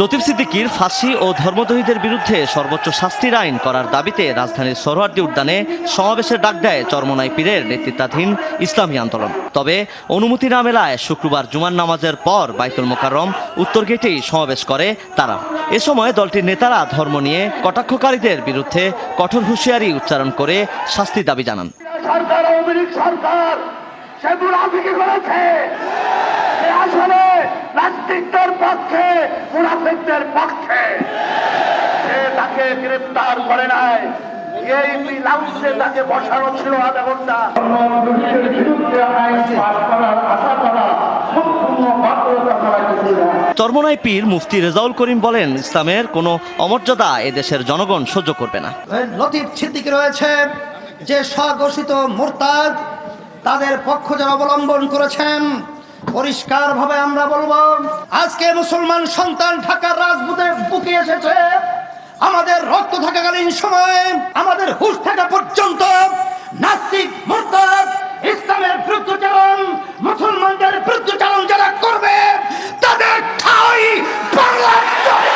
লতিফ সিদ্দিকির ফাঁসি ও ধর্মদ্রোহীদের বিরুদ্ধে সর্বোচ্চ শাস্তির আইন করার দাবিতে রাজধানীর সোহরার্দি উদ্যানে সমাবেশের ডাক দেয় চরমনাই পীরের নেতৃত্বাধীন ইসলামী আন্দোলন। তবে অনুমতি না মেলায় শুক্রবার জুমার নামাজের পর বাইতুল মোকাররম উত্তর গেটেই সমাবেশ করে তারা। এ সময় দলটির নেতারা ধর্ম নিয়ে কটাক্ষকারীদের বিরুদ্ধে কঠোর হুঁশিয়ারি উচ্চারণ করে শাস্তি দাবি জানান। সরকার সরকার সে করেছে সে আসলে নাস্তিকদের পক্ষে মুনাফিকদের পক্ষে। সে তাকে গ্রেপ্তার করে নাই। এই লাউন্সে তাকে বসানো ছিল আধা ঘণ্টা। বিরুদ্ধে আইন পাস করার আশা করা সম্পূর্ণ বাধ্যতা করা কিছু না। চরমনাই পীর মুফতি রেজাউল করিম বলেন ইসলামের কোনো অমর্যাদা এদেশের জনগণ সহ্য করবে না। লতিফ ছিদ্দিক রয়েছে যে স্বঘোষিত মোরতাদ তাদের পক্ষ যারা অবলম্বন করেছেন। পরিষ্কারভাবে আমরা বলব আজকে মুসলমান সন্তান ঢাকার রাজপুতে বুকে এসেছে। আমাদের রক্ত থাকাকালীন সময়, আমাদের হুশ থাকা পর্যন্ত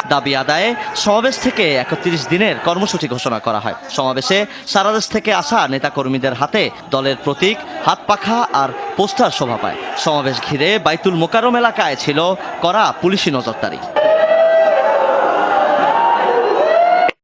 দাবি আদায়ে সমাবেশ থেকে একত্রিশ দিনের কর্মসূচি ঘোষণা করা হয়। সমাবেশে সারা দেশ থেকে আসা নেতাকর্মীদের হাতে দলের প্রতীক, হাত পাখা আর পোস্টার শোভা পায়। সমাবেশ ঘিরে বাইতুল মোকারম এলাকায় ছিল করা পুলিশি নজরদারি।